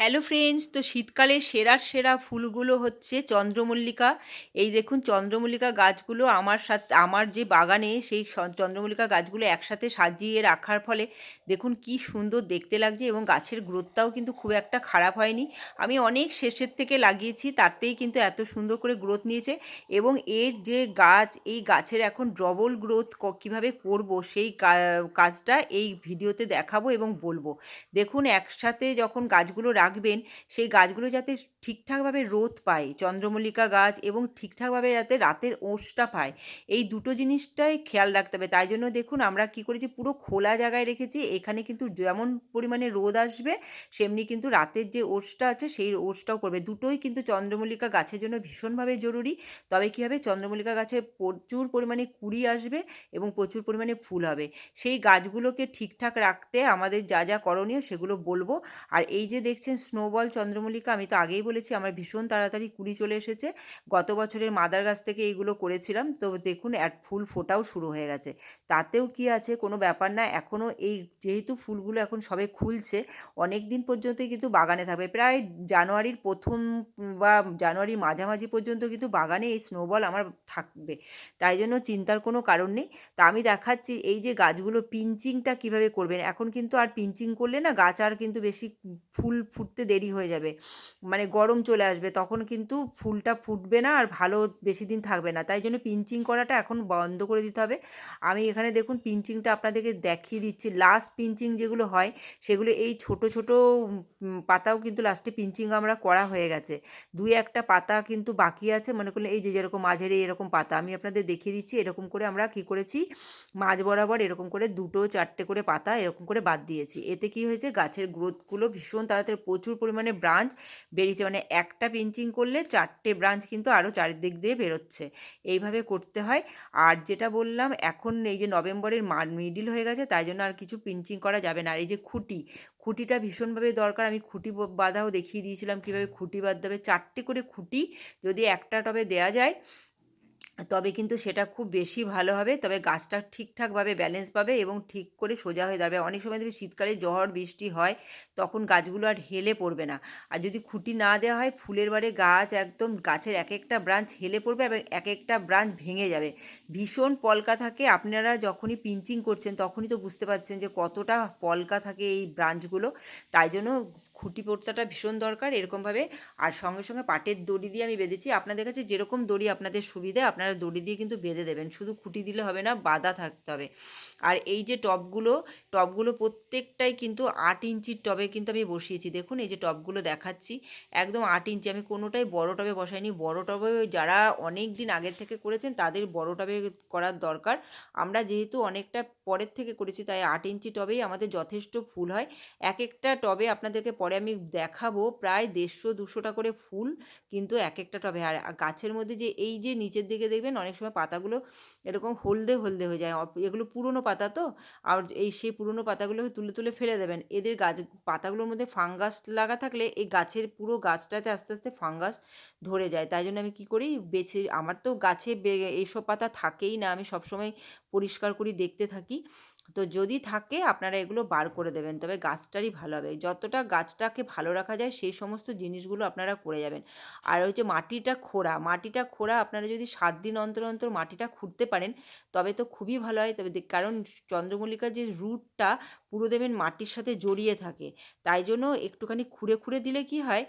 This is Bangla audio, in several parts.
হ্যালো ফ্রেন্ডস তো শীতকালে সেরার সেরা ফুলগুলো হচ্ছে চন্দ্রমল্লিকা। এই দেখুন, চন্দ্রমল্লিকা গাছগুলো আমার সাথে, আমার যে বাগানে সেই চন্দ্রমল্লিকা গাছগুলো একসাথে সাজিয়ে রাখার ফলে দেখুন কি সুন্দর দেখতে লাগছে এবং গাছের গ্রোথটাও কিন্তু খুব একটা খারাপ হয়নি। আমি অনেক শেষের থেকে লাগিয়েছি তাতেই কিন্তু এত সুন্দর করে গ্রোথ নিয়েছে এবং এর যে গাছ, এই গাছের এখন ডবল গ্রোথ কীভাবে করব সেই কাজটা এই ভিডিওতে দেখাবো এবং বলব। দেখুন, একসাথে যখন গাছগুলো রাখবেন, সেই গাছগুলো যাতে ঠিকঠাকভাবে রোদ পায়, চন্দ্রমল্লিকা গাছ এবং ঠিকঠাকভাবে যাতে রাতের ওষটা পায়, এই দুটো জিনিসটাই খেয়াল রাখতে হবে। তাই জন্য দেখুন আমরা কি করেছি, পুরো খোলা জায়গায় রেখেছি, এখানে কিন্তু যেমন পরিমাণে রোদ আসবে, সেমনি কিন্তু রাতের যে ওষটা আছে, সেই ওষটাও করবে। দুটোই কিন্তু চন্দ্রমল্লিকা গাছের জন্য ভীষণভাবে জরুরি। তবে কী হবে, চন্দ্রমল্লিকা গাছে প্রচুর পরিমাণে কুড়ি আসবে এবং প্রচুর পরিমাণে ফুল হবে। সেই গাছগুলোকে ঠিকঠাক রাখতে আমাদের যা যা করণীয় সেগুলো বলব। আর এই যে দেখছেন স্নোবল চন্দ্রমল্লিকা, আমি তো আগেই বলেছি, আমার ভীষণ তাড়াতাড়ি কুড়ি চলে এসেছে। গত বছরের মাদার গাছ থেকে এইগুলো করেছিলাম। তো দেখুন, এক ফুল ফোটাও শুরু হয়ে গেছে। তাতেও কি আছে, কোনো ব্যাপার না। এখনও এই যেহেতু ফুলগুলো এখন সবে খুলছে অনেক দিন পর্যন্তই কিন্তু বাগানে থাকবে। প্রায় জানুয়ারির প্রথম বা জানুয়ারির মাঝামাঝি পর্যন্ত কিন্তু বাগানে এই স্নোবল আমার থাকবে। তাই জন্য চিন্তার কোনো কারণ নেই। তা আমি দেখাচ্ছি, এই যে গাছগুলো পিঞ্চিংটা কীভাবে করবেন? এখন কিন্তু আর পিঞ্চিং করলে না গাছ আর কিন্তু বেশি ফুল ফুটতে দেরি হয়ে যাবে। মানে গরম চলে আসবে, তখন কিন্তু ফুলটা ফুটবে না আর ভালো বেশি দিন থাকবে না। তাই জন্য পিঞ্চিং করাটা এখন বন্ধ করে দিতে হবে। আমি এখানে দেখুন পিঞ্চিংটা আপনাদেরকে দেখিয়ে দিচ্ছি। লাস্ট পিঞ্চিং যেগুলো হয়, সেগুলো এই ছোট ছোট পাতাও কিন্তু লাস্টে পিঞ্চিং আমরা করা হয়ে গেছে। দুই একটা পাতা কিন্তু বাকি আছে। মনে করলে এই যে যেরকম মাঝের এরকম পাতা, আমি আপনাদের দেখিয়ে দিচ্ছি। এরকম করে আমরা কি করেছি? মাঝ বরাবর এরকম করে দুটো, চারটে করে পাতা এরকম করে বাদ দিয়েছি। এতে কি হয়েছে? গাছের গ্রোথগুলো ভীষণ তাড়াতাড়ি প্রচুর পরিমাণে ব্রাঞ্চ বেরিয়েছে। মানে একটা পিঞ্চিং করলে চারটে ব্রাঞ্চ কিন্তু আরও চারিদিক দিয়ে বেরোচ্ছে। এইভাবে করতে হয়। আর যেটা বললাম, এখন এই যে নভেম্বরের মিডিল হয়ে গেছে, তাই জন্য আর কিছু পিঞ্চিং করা যাবে না। আর এই যে খুঁটি, খুঁটিটা ভীষণভাবে দরকার। আমি খুঁটি বাঁধাও দেখিয়ে দিয়েছিলাম কীভাবে খুঁটি বাঁধতে হবে। চারটে করে খুঁটি যদি একটা টবে দেয়া যায় তবে কিন্তু সেটা খুব বেশি ভালো হবে। তবে গাছটা ঠিকঠাকভাবে ব্যালেন্স পাবে এবং ঠিক করে সোজা হয়ে দাঁড়াবে অনেক সময় দেখবে শীতকালে ঝড়, বৃষ্টি হয়, তখন গাছগুলো আর হেলে পড়বে না। আর যদি খুঁটি না দেওয়া হয়, ফুলের বারে গাছ একদম গাছের এক একটা ব্রাঞ্চ হেলে পড়বে এবং এক একটা ব্রাঞ্চ ভেঙে যাবে। ভীষণ পলকা থাকে। আপনারা যখনই পিঞ্চিং করছেন, তখনই তো বুঝতে পারছেন যে কতটা পলকা থাকে এই ব্রাঞ্চগুলো তাই জন্য খুঁটি পোর্তাটা ভীষণ দরকার, এরকমভাবে। আর সঙ্গে সঙ্গে পাটের দড়ি দিয়ে আমি বেঁধেছি। আপনাদের কাছে যেরকম দড়ি আপনাদের সুবিধা, আপনারা দড়ি দিয়ে কিন্তু বেঁধে দেবেন। শুধু খুঁটি দিলে হবে না, বাঁধা থাকতে হবে। আর এই যে টবগুলো টবগুলো প্রত্যেকটাই কিন্তু আট ইঞ্চির টবে কিন্তু আমি বসিয়েছি। দেখুন, এই যে টবগুলো দেখাচ্ছি, একদম আট ইঞ্চি। আমি কোনোটাই বড় টবে বসাইনি। বড় টবে যারা অনেক দিন আগের থেকে করেছেন, তাদের বড় টবে করার দরকার। আমরা যেহেতু অনেকটা পরের থেকে করেছি, তাই আট ইঞ্চি টবেই আমাদের যথেষ্ট ফুল হয়। এক একটা টবে আপনাদেরকে পরে আমি দেখাবো, প্রায় দেড়শো দুশোটা করে ফুল কিন্তু এক একটা টবে। আর গাছের মধ্যে যে এই যে নিচের দিকে দেখবেন, অনেক সময় পাতাগুলো এরকম হলদে হলদে হয়ে যায়। এগুলো পুরনো পাতা তো, আর এই সেই পুরনো পাতাগুলোকে তুলে তুলে ফেলে দেবেন। এদের গাছ, পাতাগুলোর মধ্যে ফাঙ্গাস লাগা থাকলে এই গাছের পুরো গাছটাতে আস্তে আস্তে ফাঙ্গাস ধরে যায়। তাই জন্য আমি কি করি, বেছে আমার তো গাছে এইসব পাতা থাকেই না, আমি সবসময় পরিষ্কার করি, দেখতে থাকি। তো যদি থাকে আপনারা এগুলো বার করে দেবেন। তবে গাছটারই ভালো হবে। যতটা গাছটাকে ভালো রাখা যায় সেই সমস্ত জিনিসগুলো আপনারা করে যাবেন। আর হচ্ছে মাটিটা খোঁড়া মাটিটা খোঁড়া আপনারা যদি সাত দিন অন্তর অন্তর মাটিটা খুঁড়তে পারেন, তবে তো খুবই ভালো হয়। তবে কারণ চন্দ্রমল্লিকার যে রুটটা পুরো দেবেন মাটির সাথে জড়িয়ে থাকে। তাই জন্য একটুখানি খুঁড়ে খুঁড়ে দিলে কি হয়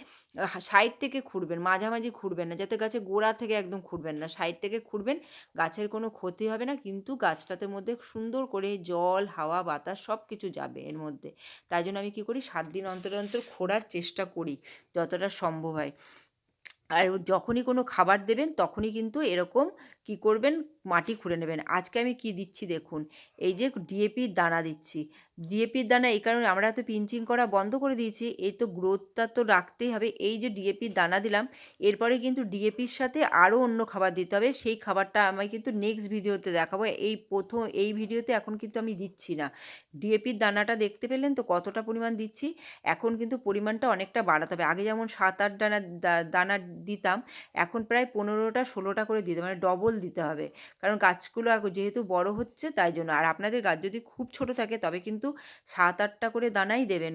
সাইড থেকে খুঁড়বেন, মাঝামাঝি খুঁড়বেন না, যাতে গাছে গোড়া থেকে একদম খুঁড়বেন না। সাইড থেকে খুঁড়বেন, গাছের কোনো ক্ষতি হবে না, কিন্তু গাছটাতে মধ্যে সুন্দর করে জল, হাওয়া, বাতাস সব কিছু যাবে এর মধ্যে। তাই জন্য আমি কী করি, সাত দিন অন্তর অন্তর খোঁড়ার চেষ্টা করি, যতটা সম্ভব হয়। আর যখনই কোনো খাবার দেবেন, তখনই কিন্তু এরকম কি করবেন? মাটি খুঁড়ে নেবেন। আজকে আমি কি দিচ্ছি দেখুন। এই যে ডিএপির দানা দিচ্ছি। ডিএপির দানা এই কারণে আমরা তো পিঞ্চিং করা বন্ধ করে দিয়েছি। এই তো গ্রোথটা তো রাখতেই হবে। এই যে ডিএপির দানা দিলাম, এরপরে কিন্তু ডিএপির সাথে আরও অন্য খাবার দিতে হবে। সেই খাবারটা আমি কিন্তু নেক্সট ভিডিওতে দেখাবো। এই প্রথম, এই ভিডিওতে এখন কিন্তু আমি দিচ্ছি না। ডিএপির দানাটা দেখতে পেলেন তো কতটা পরিমাণ দিচ্ছি? এখন কিন্তু পরিমাণটা অনেকটা বাড়াতে হবে। আগে যেমন সাত আট দানা দানা দিতাম, এখন প্রায় পনেরোটা, ষোলোটা করে দিতাম মানে ডবল ডবল দিতে হবে। কারণ গাছগুলো যেহেতু বড় হচ্ছে তাই জন্য। আর আপনাদের গাছ যদি খুব ছোট থাকে, তবে কিন্তু সাত আটটা করে দানাই দেবেন।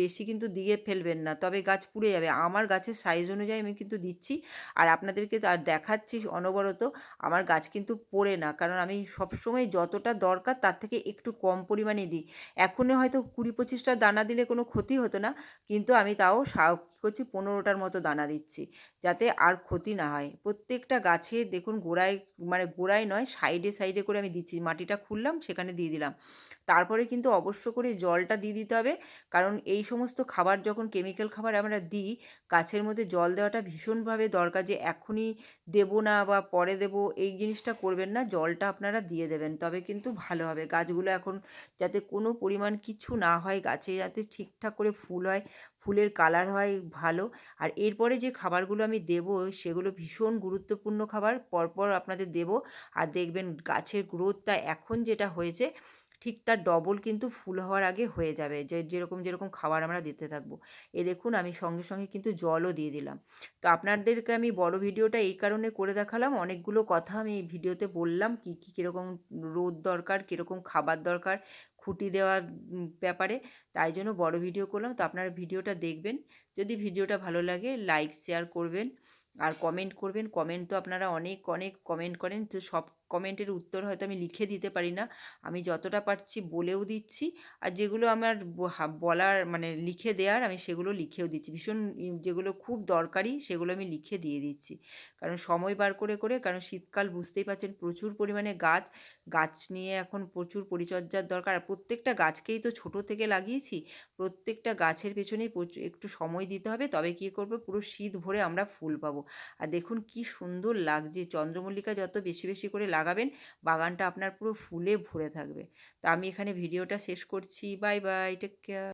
বেশি কিন্তু দিয়ে ফেলবেন না, তবে গাছ পুড়ে যাবে। আমার গাছের সাইজ অনুযায়ী আমি কিন্তু দিচ্ছি। আর আপনাদেরকে তার দেখাচ্ছি অনবরত, আমার গাছ কিন্তু পড়ে না। কারণ আমি সবসময় যতটা দরকার তার থেকে একটু কম পরিমাণে দিই। এখনও হয়তো কুড়ি পঁচিশটা দানা দিলে কোনো ক্ষতি হতো না, কিন্তু আমি তাও কী করছি, পনেরোটার মতো দানা দিচ্ছি। যাতে আর ক্ষতি না হয়। প্রত্যেকটা গাছের দেখুন, গোড়ায় মানে গোড়ায় নয়, সাইডে সাইডে করে আমি দিচ্ছি। মাটিটা খুললাম, সেখানে দিয়ে দিলাম। তারপরে কিন্তু অবশ্য করে জলটা দিয়ে দিতে হবে, কারণ এই সমস্ত খাবার যখন কেমিক্যাল খাবার আমরা দিই, গাছের মধ্যে জল দেওয়াটা ভীষণভাবে দরকার যে এখনই দেবো না বা পরে দেবো, এই জিনিসটা করবেন না, জলটা আপনারা দিয়ে দেবেন, তবে কিন্তু ভালো হবে। গাছগুলো এখন যাতে কোনো পরিমাণ কিছু না হয়, গাছে যাতে ঠিকঠাক করে ফুল হয়, ফুলের কালার হয় ভালো। আর এরপরে যে খাবারগুলো আমি দেবো, সেগুলো ভীষণ গুরুত্বপূর্ণ খাবার, পরপর আপনাদের দেবো। আর দেখবেন গাছের গ্রোথটা এখন যেটা হয়েছে ঠিক তার ডবল কিন্তু ফুল হওয়ার আগে হয়ে যাবে। যে, যেরকম যেরকম খাবার আমরা দিতে থাকব। এ দেখুন, আমি সঙ্গে সঙ্গে কিন্তু জলও দিয়ে দিলাম। তো আপনাদেরকে আমি বড় ভিডিওটা এই কারণে করে দেখালাম। অনেকগুলো কথা আমি এই ভিডিওতে বললাম। কী কী, কীরকম রোদ দরকার, কীরকম খাবার দরকার, খুঁটি দেওয়ার ব্যাপারে। তাই জন্য বড় ভিডিও করলাম। তো আপনারা ভিডিওটা দেখবেন। যদি ভিডিওটা ভালো লাগে লাইক শেয়ার করবেন। আর কমেন্ট করবেন। কমেন্ট তো আপনারা অনেক অনেক কমেন্ট করেন। তো সব কমেন্টের উত্তর হয়তো আমি লিখে দিতে পারি না। আমি যতটা পারছি বলেও দিচ্ছি। আর যেগুলো আমার বলার মানে লিখে দেওয়ার আমি সেগুলো লিখেও দিচ্ছি। ভীষণ যেগুলো খুব দরকারি সেগুলো আমি লিখে দিয়ে দিচ্ছি। কারণ সময় বার করে করে, কারণ শীতকাল বুঝতেই পারছেন প্রচুর পরিমাণে গাছ। গাছ নিয়ে এখন প্রচুর পরিচর্যার দরকার। আর প্রত্যেকটা গাছকেই তো ছোট থেকে লাগিয়েছি। প্রত্যেকটা গাছের পেছনেই একটু সময় দিতে হবে। তবে কী করব? পুরো শীত ভরে আমরা ফুল পাবো। আর দেখুন কি সুন্দর লাগছে। চন্দ্রমল্লিকা যত বেশি বেশি করে লাগাবেন, বাগানটা আপনার পুরো ফুলে ভরে থাকবে। তা আমি এখানে ভিডিওটা শেষ করছি, বাই বাই টেক কেয়ার